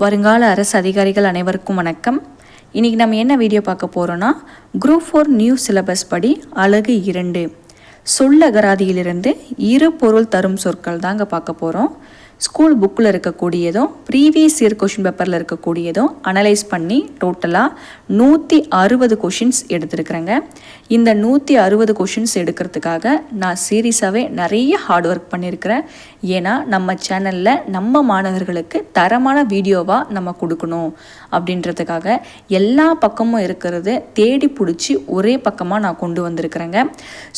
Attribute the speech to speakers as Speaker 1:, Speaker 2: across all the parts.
Speaker 1: வருங்கால அரசு அதிகாரிகள் அனைவருக்கும் வணக்கம். இன்றைக்கி நம்ம என்ன வீடியோ பார்க்க போகிறோன்னா குரூப் ஃபோர் நியூ சிலபஸ் படி அழகு இரண்டு. சொல்லகராதியிலிருந்து இரு பொருள் தரும் சொற்கள் தாங்க பார்க்க போகிறோம் ஸ்கூல் புக்கில் இருக்கக்கூடியதும் ப்ரீவியஸ் இயர் கொஷின் பேப்பரில் இருக்கக்கூடியதும் அனலைஸ் பண்ணி டோட்டலாக நூற்றி அறுபது கொஷின்ஸ் எடுத்திருக்கிறேங்க. இந்த நூற்றி அறுபது கொஷின்ஸ் எடுக்கிறதுக்காக நான் சீரியஸாகவே நிறைய ஹார்ட் ஒர்க் பண்ணியிருக்கிறேன். ஏன்னா நம்ம சேனலில் நம்ம மாணவர்களுக்கு தரமான வீடியோவாக நம்ம கொடுக்கணும். அப்படின்றதுக்காக எல்லா பக்கமும் இருக்கிறது தேடி பிடிச்சி ஒரே பக்கமாக நான் கொண்டு வந்திருக்கிறேங்க.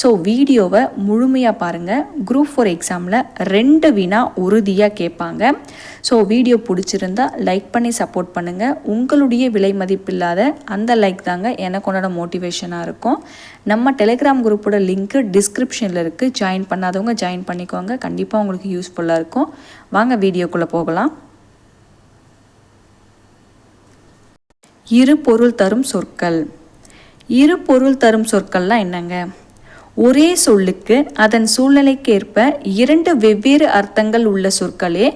Speaker 1: ஸோ வீடியோவை முழுமையாக பாருங்கள் குரூப் ஃபோர் எக்ஸாமில் ரெண்டு வினா உறுதியாக கேட்பாங்க. ஸோ வீடியோ பிடிச்சிருந்தா லைக் பண்ணி சப்போர்ட் பண்ணுங்கள் உங்களுடைய விலை மதிப்பில்லாத அந்த லைக் தாங்க எனக்கு உன்னோட மோட்டிவேஷனாக இருக்கும். நம்ம டெலிகிராம் குரூப்போட லிங்க்கு டிஸ்கிரிப்ஷனில் இருக்குது ஜாயின் பண்ணாதவங்க ஜாயின் பண்ணிக்கோங்க. கண்டிப்பாக உங்களுக்கு யூஸ்ஃபுல்லாக இருக்கும். வாங்க வீடியோக்குள்ளே போகலாம். இரு பொருள் தரும் சொற்கள். இரு பொருள் தரும் சொற்கள்லாம் என்னங்க? ஒரே சொல்லுக்கு அதன் சூழ்நிலைக்கேற்ப இரண்டு வெவ்வேறு அர்த்தங்கள் உள்ள சொற்களே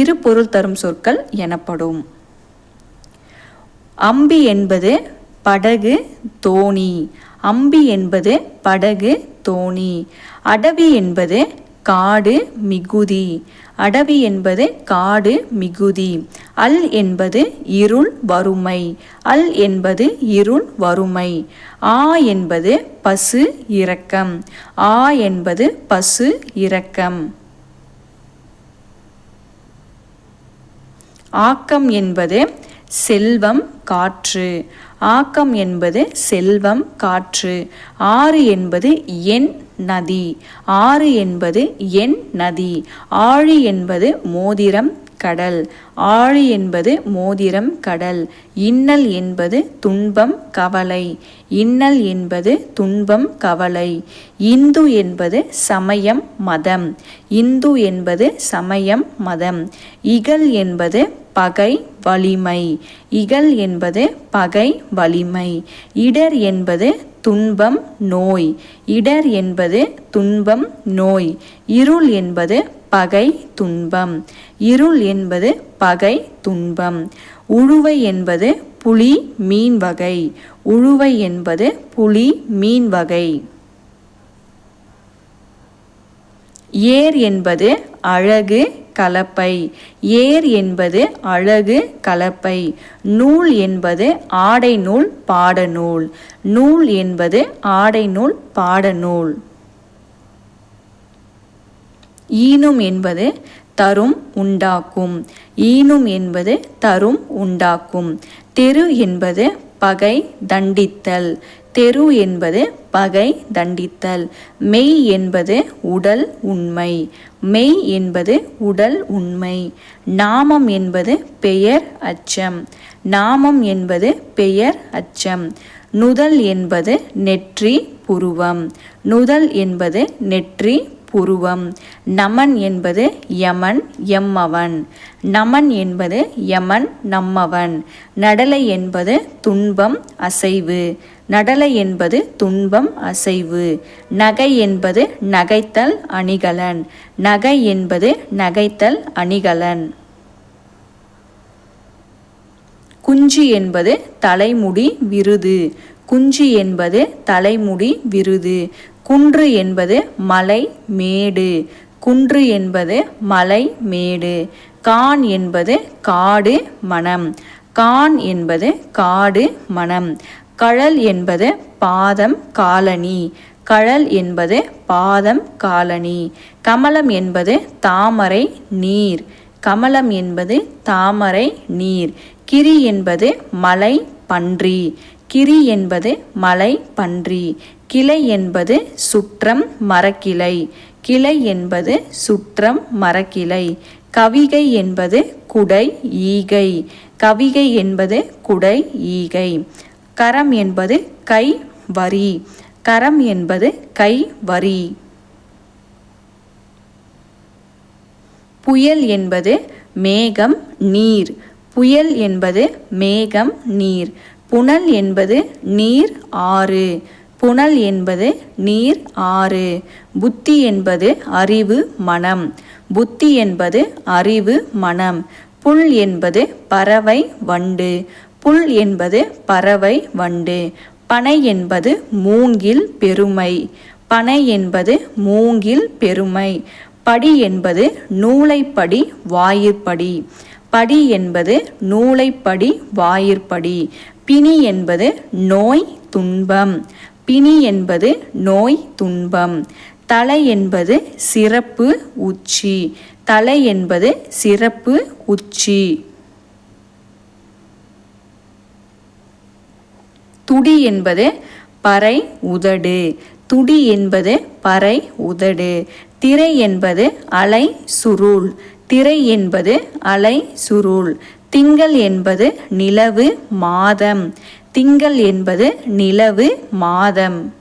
Speaker 1: இரு பொருள் தரும் சொற்கள் எனப்படும். அம்பி என்பது படகு தோணி. அம்பி என்பது படகு தோணி. அடவி என்பது காடு மிகுதி. அடவி என்பது காடு மிகுதி. அல் என்பது இருள் வறுமை. அல் என்பது இருள் வறுமை. ஆ என்பது பசு இரக்கம். ஆ என்பது பசு இரக்கம். ஆக்கம் என்பது செல்வம் காற்று. ஆக்கம் என்பது செல்வம் காற்று. ஆறு என்பது என் நதி. ஆறு என்பது என் நதி. ஆழி என்பது மோதிரம் கடல். ஆழி என்பது மோதிரம் கடல். இன்னல் என்பது துன்பம் கவலை. இன்னல் என்பது துன்பம் கவலை. இந்து என்பது சமயம் மதம். இந்து என்பது சமயம் மதம். இகல் என்பது பகை வலிமை. இகல் என்பது பகை வலிமை. இடர் என்பது துன்பம் நோய். இடர் என்பது துன்பம் நோய். இருள் என்பது பகை துன்பம். இருள் என்பது பகை துன்பம். உழுவை என்பது புலி மீன் வகை. உழுவை என்பது புலி மீன் வகை. ஏர் என்பது அழகு கலப்பை. ஏர் என்பது அழகு கலப்பை. நூல் என்பது ஆடை நூல் பாடநூல். நூல் என்பது ஆடை நூல் பாடநூல். ஈனும் என்பது தரும் உண்டாக்கும். ஈனும் என்பது தரும் உண்டாக்கும். தெரு என்பது பகை தண்டித்தல். தெரு என்பது பகை தண்டித்தல். மெய் என்பது உடல் உண்மை. மெய் என்பது உடல் உண்மை. நாமம் என்பது பெயர் அச்சம். நாமம் என்பது பெயர் அச்சம். நுதல் என்பது நெற்றி புருவம். நுதல் என்பது நெற்றி புருவம். நமன் என்பது யமன் எம்மவன். நமன் என்பது யமன் நம்மவன். நடலை என்பது துன்பம் அசைவு. நடலை என்பது துன்பம் அசைவு. நகை என்பது நகைத்தல் அணிகலன். நகை என்பது நகைத்தல் அணிகலன். குஞ்சு என்பது தலைமுடி விருது. குஞ்சு என்பது தலைமுடி விருது. குன்று என்பது மலை மேடு. குன்று என்பது மலை மேடு. கான் என்பது காடு மனம். கான் என்பது காடு மனம். கழல் என்பது பாதம் காலனி கழல் என்பது பாதம் காலனி கமலம் என்பது தாமரை நீர். கமலம் என்பது தாமரை நீர். கிரி என்பது மலை பன்றி. கிரி என்பது மலை பன்றி. கிளை என்பது சுற்றம் மரக்கிளை. கிளை என்பது சுற்றம் மரக்கிளை. கவிகை என்பது குடை ஈகை. கவிகை என்பது குடை ஈகை. கரம் என்பது கை வரி. கரம் என்பது கை வரி. புயல் என்பது மேகம் நீர். புயல் என்பது மேகம் நீர். புனல் என்பது நீர் ஆறு. புனல் என்பது நீர் ஆறு. புத்தி என்பது அறிவு மனம். புத்தி என்பது அறிவு மனம். புல் என்பது பறவை வண்டு. புல் என்பது பறவை வண்டு. பனை என்பது மூங்கில் பெருமை. பனை என்பது மூங்கில் பெருமை. படி என்பது நூலைப்படி வாயிற்படி. படி என்பது நூலைப்படி வாயிற்படி. பிணி என்பது நோய் துன்பம். பிணி என்பது நோய் துன்பம். தலை என்பது சிறப்பு உச்சி. தலை என்பது சிறப்பு உச்சி. துடி என்பது பறை உதடு. துடி என்பது பறை உதடு. திரை என்பது அலை சுருள். திரை என்பது அலை சுருள். திங்கள் என்பது நிலவு மாதம். திங்கள் என்பது நிலவு மாதம்.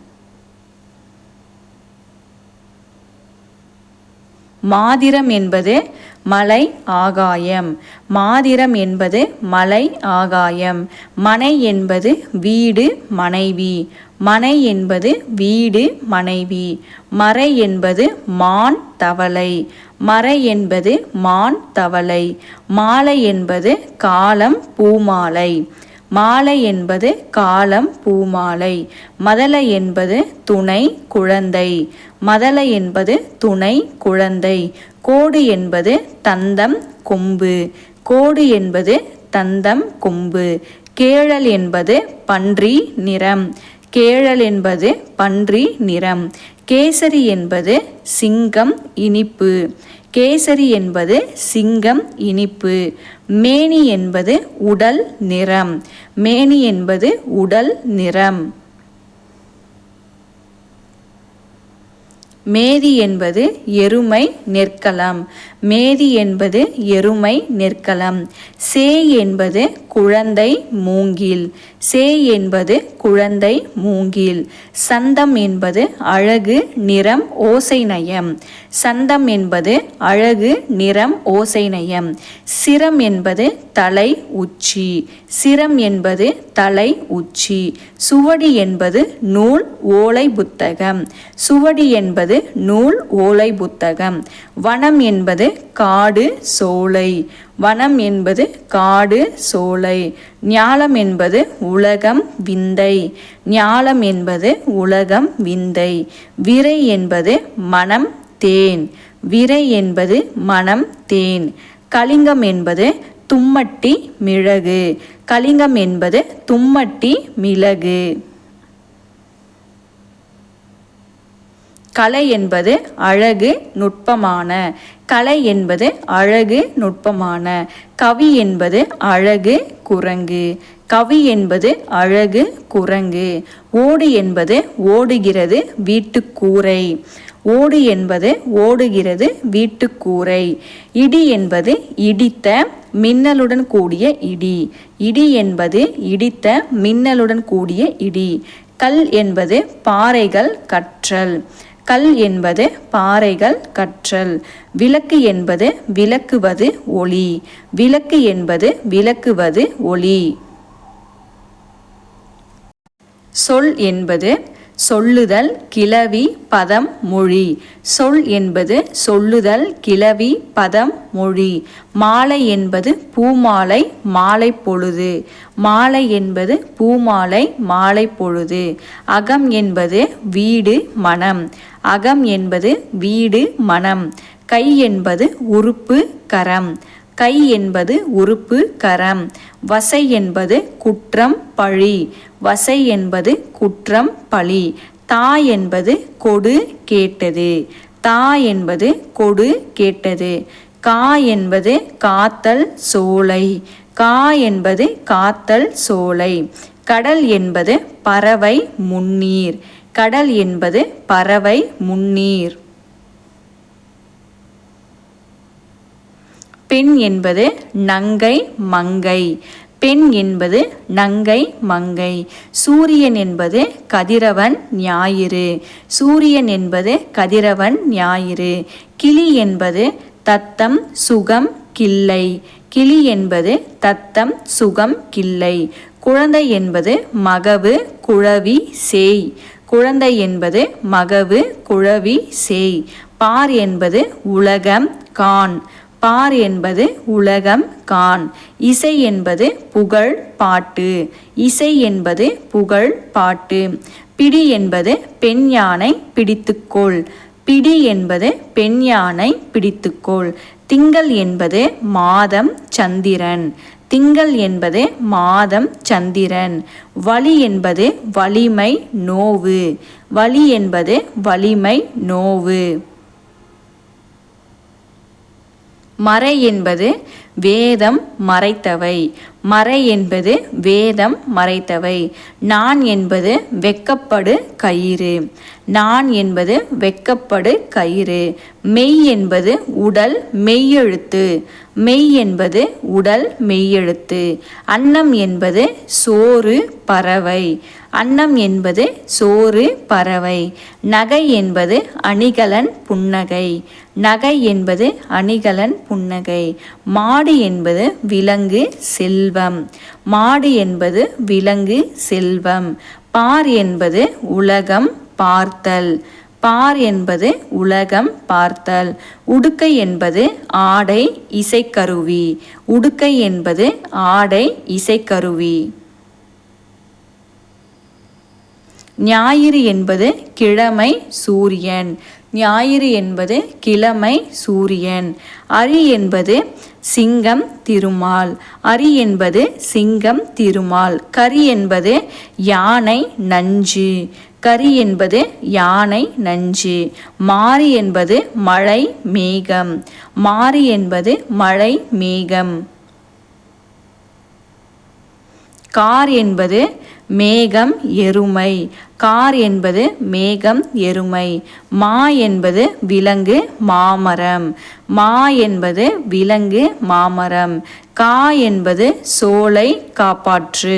Speaker 1: மாதிரம் என்பது மலை ஆகாயம். மாதிரம் என்பது மலை ஆகாயம். மனை என்பது வீடு மனைவி. மனை என்பது வீடு மனைவி. மறை என்பது மான் தவளை. மறை என்பது மான் தவளை. மாலை என்பது காலம் பூமாலை. மாலை என்பது காலம் பூமாலை. மதலை என்பது துணை குழந்தை. மதலை என்பது துணை குழந்தை. கோடு என்பது தந்தம் கொம்பு. கோடு என்பது தந்தம் கொம்பு. கேழல் என்பது பன்றி நிறம். கேழல் என்பது பன்றி நிறம். கேசரி என்பது சிங்கம் இனிப்பு. கேசரி என்பது சிங்கம் இனிப்பு. மேனி என்பது உடல் நிறம். மேனி என்பது உடல் நிறம். மேதி என்பது எருமை நெற்களம் மேதி என்பது எருமை நெற்களம் சே என்பது குழந்தை மூங்கில். சே என்பது குழந்தை மூங்கில். சந்தம் என்பது அழகு நிறம் ஓசை நயம். சந்தம் என்பது அழகு நிறம் ஓசை நயம். சிரம் என்பது தலை உச்சி. சிரம் என்பது தலை உச்சி. சுவடி என்பது நூல் ஓலை புத்தகம். சுவடி என்பது நூல் ஓலை புத்தகம். வனம் என்பது காடு சோலை. வனம் என்பது காடு சோலை. ஞாலம் என்பது உலகம் விந்தை. ஞாலம் என்பது உலகம் விந்தை. விரை என்பது மனம் தேன். விரை என்பது மனம் தேன். கலிங்கம் என்பது தும்மட்டி மிளகு. கலிங்கம் என்பது தும்மட்டி மிளகு. கலை என்பது அழகு நுட்பமான. கலை என்பது அழகு நுட்பமான. கவி என்பது அழகு குரங்கு. கவி என்பது அழகு குரங்கு. ஓடு என்பது ஓடுகிறது வீட்டுக்கூரை. ஓடு என்பது ஓடுகிறது வீட்டுக்கூரை. இடி என்பது இடித்த மின்னலுடன் கூடிய இடி. இடி என்பது இடித்த மின்னலுடன் கூடிய இடி. கல் என்பது பாறைகள் கற்றல். கல் என்பது பாறைகள் கற்றல். விளக்கு என்பது விளக்குவது ஒளி. விளக்கு என்பது விளக்குவது ஒளி. சொல் என்பது சொல்லுதல் கிளவி பதம் மொழி. சொல் என்பது சொல்லுதல் கிளவி பதம் மொழி. மாலை என்பது பூமாலை மாலை பொழுது. மாலை என்பது பூமாலை மாலை பொழுது. அகம் என்பது வீடு மனம். அகம் என்பது வீடு மனம். கை என்பது உறுப்பு கரம். கை என்பது உறுப்பு கரம். வசை என்பது குற்றம் பழி. வசை என்பது குற்றம் பழி. தா என்பது கொடு கேட்டது. தா என்பது கொடு கேட்டது. கா என்பது காத்தல் சோலை. கா என்பது காத்தல் சோலை. கடல் என்பது பறவை முன்னீர். கடல் என்பது பறவை முன்னீர். பெண் என்பது நங்கை மங்கை. பெண் என்பது நங்கை மங்கை. சூரியன் என்பது கதிரவன் ஞாயிறு. சூரியன் என்பது கதிரவன் ஞாயிறு. கிளி என்பது தத்தம் சுகம் கிள்ளை. கிளி என்பது தத்தம் சுகம் கிள்ளை. குழந்தை என்பது மகவு குழவி சேய். குழந்தை என்பது மகவு குழவி சேய். பார் என்பது உலகம் கான். பார் என்பது உலகம் கான். இசை என்பது புகழ் பாட்டு. இசை என்பது புகழ் பாட்டு. பிடி என்பது பெண் யானை பிடித்துக்கொள் பிடி என்பது பெண் யானை பிடித்துக்கோள் திங்கள் என்பது மாதம் சந்திரன். திங்கள் என்பது மாதம் சந்திரன். வலி என்பது வலிமை நோவு. வலி என்பது வலிமை நோவு. மறை என்பது வேதம் மறைத்தவை. மறை என்பது வேதம் மறைத்தவை. நான் என்பது வெக்கப்படு கயிறு. நான் என்பது வெக்கப்படு கயிறு. மெய் என்பது உடல் மெய்யெழுத்து. மெய் என்பது உடல் மெய்யெழுத்து. அன்னம் என்பது சோறு பறவை. அன்னம் என்பது சோறு பறவை. நகை என்பது அணிகலன் புன்னகை. நகை என்பது அணிகலன் புன்னகை. மாடு என்பது விலங்கு செல்வம். மாடு என்பது விலங்கு செல்வம். பார் என்பது உலகம் பார்த்தல். பார் என்பது உலகம் பார்த்தல். உடுக்கை என்பது ஆடை இசைக்கருவி. உடுக்கை என்பது ஆடை இசைக்கருவி. ஞாயிறு என்பது கிழமை சூரியன். ஞாயிறு என்பது கிழமை சூரியன். அரி என்பது சிங்கம் திருமால். அரி என்பது சிங்கம் திருமால். கரி என்பது யானை நஞ்சு. கரி என்பது யானை நஞ்சு. மாறி என்பது மழை மேகம். மாறி என்பது மழை மேகம். கார் என்பது மேகம் எருமை. கார் என்பது மேகம் எருமை. மா என்பது விலங்கு மாமரம். மா என்பது விலங்கு மாமரம். கா என்பது சோலை காப்பாற்று.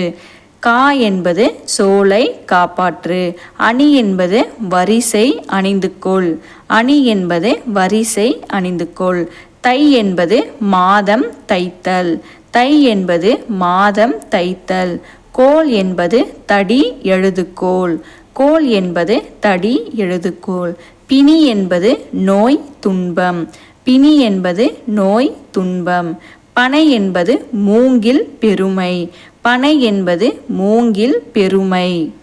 Speaker 1: கா என்பது சோலை காப்பாற்று. அணி என்பது வரிசை அணிந்து கொள் அணி என்பது வரிசை அணிந்து கொள் தை என்பது மாதம் தைத்தல். தை என்பது மாதம் தைத்தல். கோல் என்பது தடி எழுதுகோல். கோல் என்பது தடி எழுதுகோல். பிணி என்பது நோய் துன்பம். பிணி என்பது நோய் துன்பம். பனை என்பது மூங்கில் பெருமை. பனை என்பது மூங்கில் பெருமை.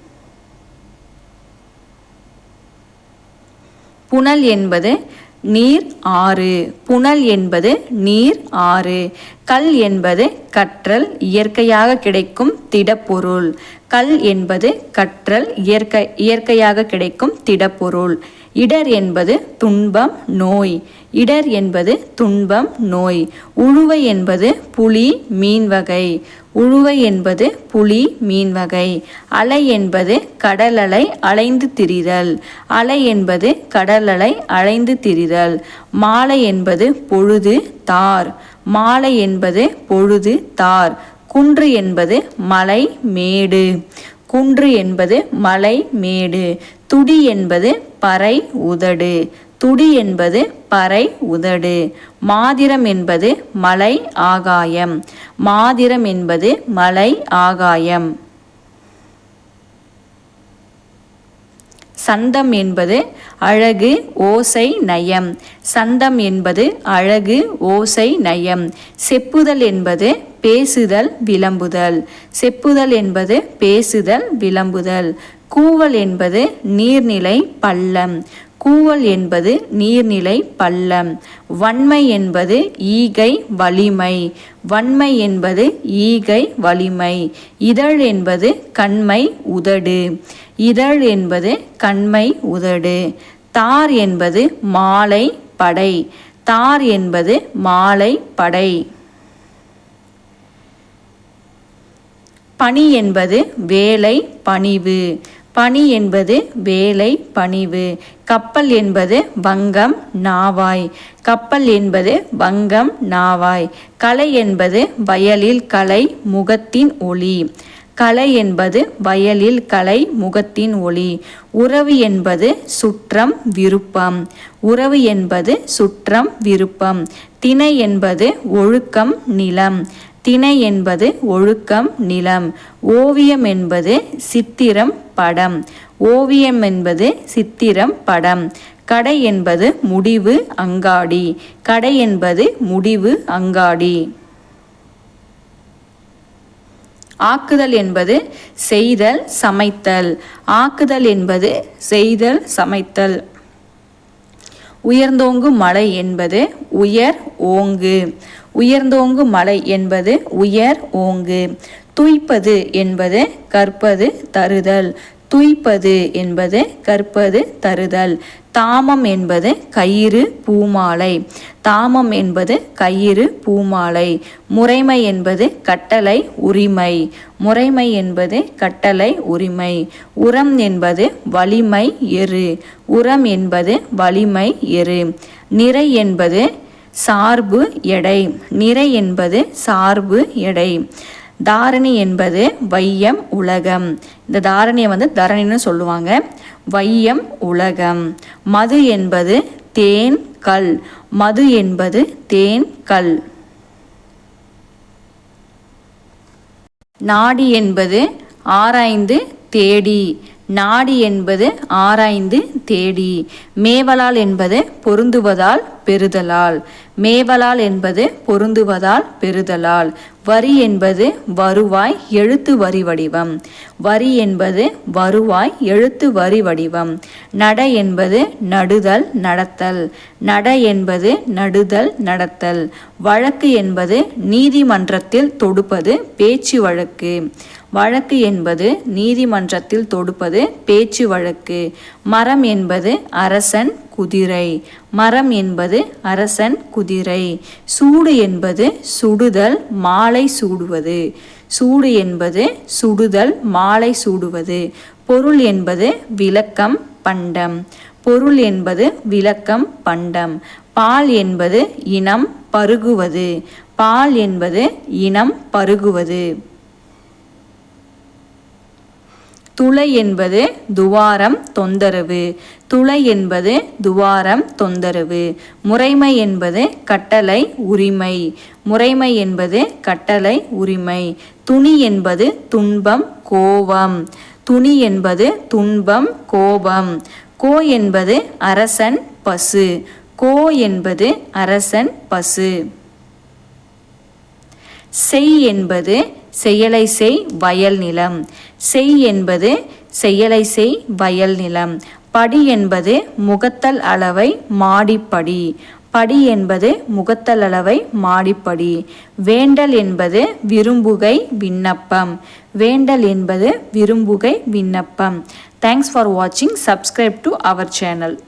Speaker 1: புனல் என்பது நீர் ஆறு. புனல் என்பது நீர் ஆறு. கல் என்பது கற்றல் இயற்கையாக கிடைக்கும் திடப்பொருள். கல் என்பது கற்றல் இயற்கை இயற்கையாக கிடைக்கும் திடப்பொருள். இடர் என்பது துன்பம் நோய். இடர் என்பது துன்பம் நோய். உழுவை என்பது புலி மீன் வகை உழுவை என்பது புலி மீன் வகை. அலை என்பது கடலலை அலைந்து திரிதல். அலை என்பது கடலலை அலைந்து திரிதல். மாலை என்பது பொழுது தார். மாலை என்பது பொழுது தார். குன்று என்பது மலை மேடு. குன்று என்பது மலை மேடு. துடி என்பது பறை உதடு. துடி என்பது பறை உதடு. மாதிரம் என்பது மலை ஆகாயம். மாதிரம் என்பது மலை ஆகாயம். சந்தம் என்பது அழகு ஓசை நயம். சந்தம் என்பது அழகு ஓசை நயம். செப்புதல் என்பது பேசுதல் விளம்புதல். செப்புதல் என்பது பேசுதல் விளம்புதல். கூவல் என்பது நீர்நிலை பள்ளம். கூவல் என்பது நீர்நிலை பள்ளம். வன்மை என்பது ஈகை வலிமை. வன்மை என்பது ஈகை வலிமை. இதழ் என்பது கண்மை உதடு. இதழ் என்பது கண்மை உதடு. தார் என்பது மாலை படை. தார் என்பது மாலை படை. பணி என்பது வேலை பணிவு. பணி என்பது வேலை பணிவு. கப்பல் என்பது வங்கம் நாவாய். கப்பல் என்பது வங்கம் நாவாய். கலை என்பது வயலில் கலை முகத்தின் ஒளி. கலை என்பது வயலில் கலை முகத்தின் ஒளி. உறவு என்பது சுற்றம் விருப்பம். உறவு என்பது சுற்றம் விருப்பம். திணை என்பது ஒழுக்கம் நிலம். திணை என்பது ஒழுக்கம் நிலம். ஓவியம் என்பது சித்திரம் படம். ஓவியம் என்பது சித்திரம் படம். கடை என்பது முடிவு அங்காடி. கடை என்பது முடிவு அங்காடி. ஆக்குதல் என்பது செய்தல் சமைத்தல். ஆக்குதல் என்பது செய்தல் சமைத்தல். உயர்ந்தோங்கு மலை என்பது உயர் ஓங்கு. உயர்ந்தோங்கு மலை என்பது உயர் ஓங்கு. துய்ப்பது என்பது கற்பது தருதல். துய்ப்பது என்பது கற்பது தருதல். தாமம் என்பது கயிறு பூமாலை. தாமம் என்பது கயிறு பூமாலை. முறைமை என்பது கட்டளை உரிமை. முறைமை என்பது கட்டளை உரிமை. உரம் என்பது வலிமை எரு. உரம் என்பது வலிமை எரு. நிறை என்பது சார்பு எடை. நிறை என்பது சார்பு எடை. தாரணி என்பது வையம் உலகம். இந்த தாரணியை வந்து தரணின்னு சொல்லுவாங்க. வையம் உலகம். மது என்பது தேன் கல். மது என்பது தேன் கல். நாடி என்பது ஆராய்ந்து தேடி. நாடி என்பது ஆராய்ந்து தேடி. மேவலால் என்பது பொருந்துவதால் பெறுதலால். மேவலால் என்பது பொருந்துவதால் பெறுதலால். வரி என்பது வருவாய் எழுத்து வரி வடிவம். வரி என்பது வருவாய் எழுத்து வரி வடிவம். நட என்பது நடுதல் நடத்தல். நட என்பது நடுதல் நடத்தல். வழக்கு என்பது நீதிமன்றத்தில் தொடுப்பது பேச்சு வழக்கு. வழக்கு என்பது நீதிமன்றத்தில் தொடுப்பது பேச்சு வழக்கு. மரம் என்பது அரசன் குதிரை. மரம் என்பது அரசன் குதிரை. சூடு என்பது சுடுதல் மாலை சூடுவது. சூடு என்பது சுடுதல் மாலை சூடுவது. பொருள் என்பது விளக்கம் பண்டம். பொருள் என்பது விளக்கம் பண்டம். பால் என்பது இனம் பருகுவது. பால் என்பது இனம் பருகுவது. துளை என்பது துவாரம் தொந்தரவு. துளை என்பது துவாரம் தொந்தரவு. முறைமை என்பது கட்டளை உரிமை. முறைமை என்பது கட்டளை உரிமை. துணி என்பது துன்பம் கோபம். துணி என்பது துன்பம் கோபம். கோ என்பது அரசன் பசு. கோ என்பது அரசன் பசு. செய் என்பது செயலை செய் வயல் நிலம். செய் என்பது செயலை செய் வயல் நிலம். படி என்பது முகத்தல் அளவை மாடிப்படி. படி என்பது முகத்தல் அளவை மாடிப்படி. வேண்டல் என்பது விரும்புகை விண்ணப்பம். வேண்டல் என்பது விரும்புகை விண்ணப்பம். தேங்க்ஸ் ஃபார் வாட்சிங் சப்ஸ்கிரைப் டு அவர் சேனல்